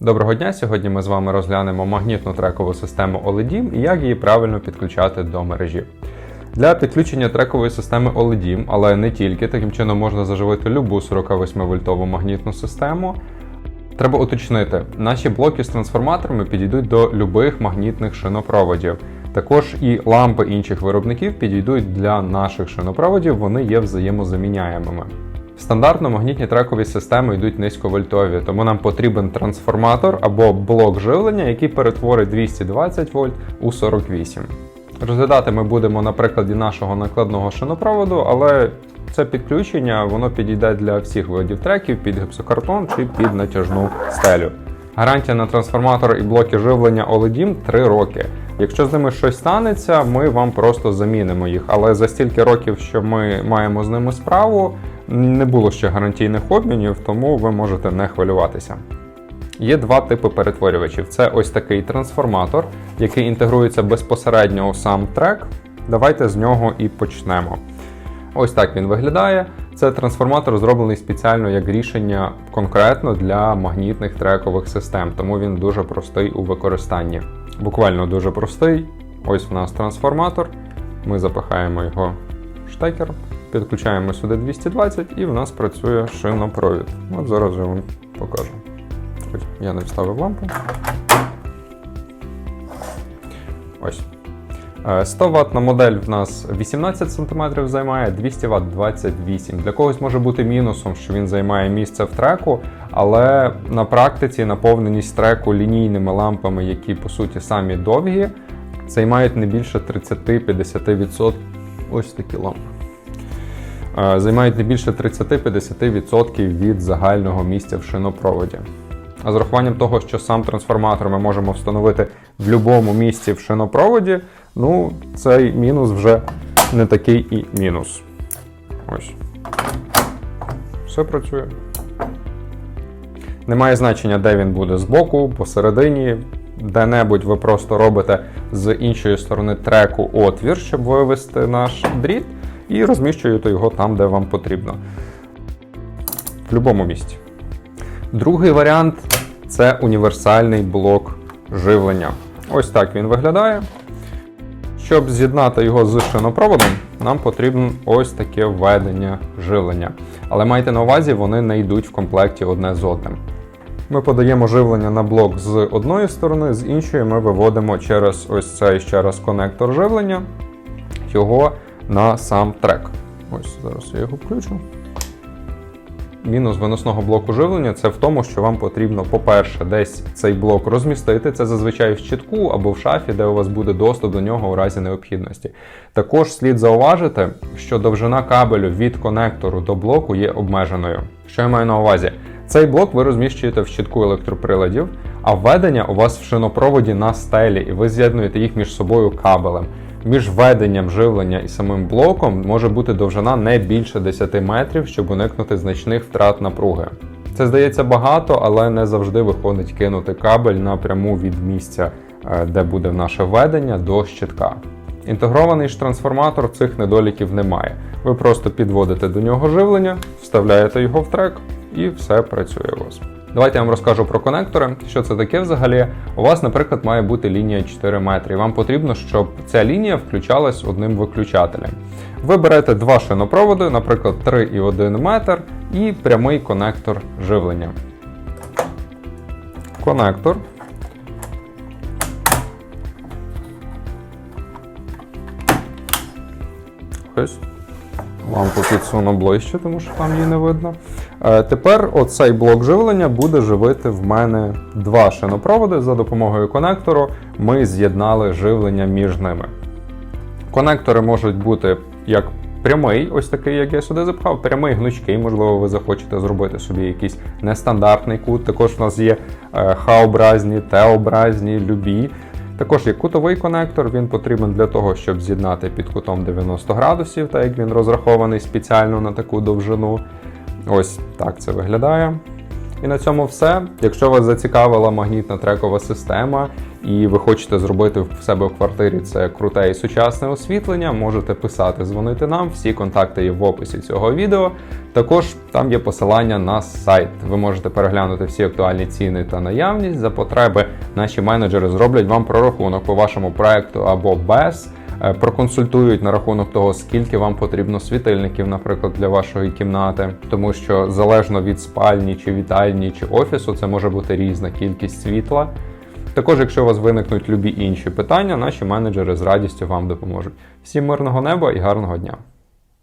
Доброго дня! Сьогодні ми з вами розглянемо магнітну трекову систему OLEDIM і як її правильно підключати до мережі. Для підключення трекової системи OLEDIM, але не тільки, таким чином можна заживити любу 48 вольтову магнітну систему. Треба уточнити, наші блоки з трансформаторами підійдуть до любих магнітних шинопроводів. Також і лампи інших виробників підійдуть для наших шинопроводів, вони є взаємозаміняємими. Стандартно магнітні трекові системи йдуть низьковольтові, тому нам потрібен трансформатор або блок живлення, який перетворить 220 вольт у 48. Розглядати ми будемо на прикладі нашого накладного шинопроводу, але це підключення воно підійде для всіх видів треків під гіпсокартон чи під натяжну стелю. Гарантія на трансформатор і блоки живлення OLEDIM 3 роки. Якщо з ними щось станеться, ми вам просто замінимо їх. Але за стільки років, що ми маємо з ними справу, не було ще гарантійних обмінів, тому ви можете не хвилюватися. Є два типи перетворювачів: це ось такий трансформатор, який інтегрується безпосередньо у сам трек. Давайте з нього і почнемо. Ось так він виглядає. Це трансформатор зроблений спеціально як рішення конкретно для магнітних трекових систем, тому він дуже простий у використанні. Буквально дуже простий. Ось в нас трансформатор. Ми запихаємо його штекер, підключаємо сюди 220 і в нас працює шинопровід. От зараз я вам покажу. Я не вставив лампу. Ось. Е, 100 Вт на модель в нас 18 см займає, 200 Вт 28 Для когось може бути мінусом, що він займає місце в треку, але на практиці наповненість треку лінійними лампами, які по суті самі довгі, займають не більше 30-50%. Ось такі лампи. Е, Займають не більше 30-50% від загального місця в шинопроводі. А з урахуванням того, що сам трансформатор ми можемо встановити в будь-якому місці в шинопроводі, ну, цей мінус вже не такий і мінус. Ось. Все працює. Немає значення, де він буде збоку, посередині, де-небудь ви просто робите з іншої сторони треку отвір, щоб вивести наш дріт, і розміщуєте його там, де вам потрібно. В будь-якому місці. Другий варіант це універсальний блок живлення. Ось так він виглядає. Щоб з'єднати його з шинопроводом, нам потрібно ось таке введення живлення. Але майте на увазі, вони не йдуть в комплекті одне з одним. Ми подаємо живлення на блок з одної сторони, з іншої ми виводимо через ось цей ще раз конектор живлення його на сам трек. Ось зараз я його включу. Мінус виносного блоку живлення це в тому, що вам потрібно, по-перше, десь цей блок розмістити. Це зазвичай в щитку або в шафі, де у вас буде доступ до нього у разі необхідності. Також слід зауважити, що довжина кабелю від конектору до блоку є обмеженою. Що я маю на увазі? Цей блок ви розміщуєте в щитку електроприладів, а введення у вас в шинопроводі на стелі, і ви з'єднуєте їх між собою кабелем. Між введенням живлення і самим блоком може бути довжина не більше 10 метрів, щоб уникнути значних втрат напруги. Це здається багато, але не завжди виходить кинути кабель напряму від місця, е, де буде наше введення, до щитка. Інтегрований ж трансформатор цих недоліків немає. Ви просто підводите до нього живлення, вставляєте його в трек і все працює у вас. Давайте я вам розкажу про конектори. Що це таке взагалі? У вас, наприклад, має бути лінія 4 метри. І вам потрібно, щоб ця лінія включалась одним виключателем. Ви берете два шинопроводи, наприклад, 3,1 метр, і прямий конектор живлення. Конектор. Ось. Лампу підсуну ближче, тому що там її не видно. Е, тепер оцей блок живлення буде живити в мене два шинопроводи. За допомогою конектору ми з'єднали живлення між ними. Конектори можуть бути як прямий, ось такий, як я сюди запхав, прямий гнучкий, можливо, ви захочете зробити собі якийсь нестандартний кут. Також у нас є е, Х-образні, Т-образні, любі. Також є кутовий конектор, він потрібен для того, щоб з'єднати під кутом 90 градусів, так як він розрахований спеціально на таку довжину. Ось так це виглядає. І на цьому все. Якщо вас зацікавила магнітна трекова система і ви хочете зробити в себе в квартирі це круте і сучасне освітлення, можете писати, дзвонити нам. Всі контакти є в описі цього відео. Також там є посилання на сайт. Ви можете переглянути всі актуальні ціни та наявність. За потреби наші менеджери зроблять вам прорахунок по вашому проекту або без. Е, Проконсультують на рахунок того, скільки вам потрібно світильників, наприклад, для вашої кімнати, тому що залежно від спальні, чи вітальні, чи офісу, це може бути різна кількість світла. Також, якщо у вас виникнуть любі інші питання, наші менеджери з радістю вам допоможуть. Всім мирного неба і гарного дня!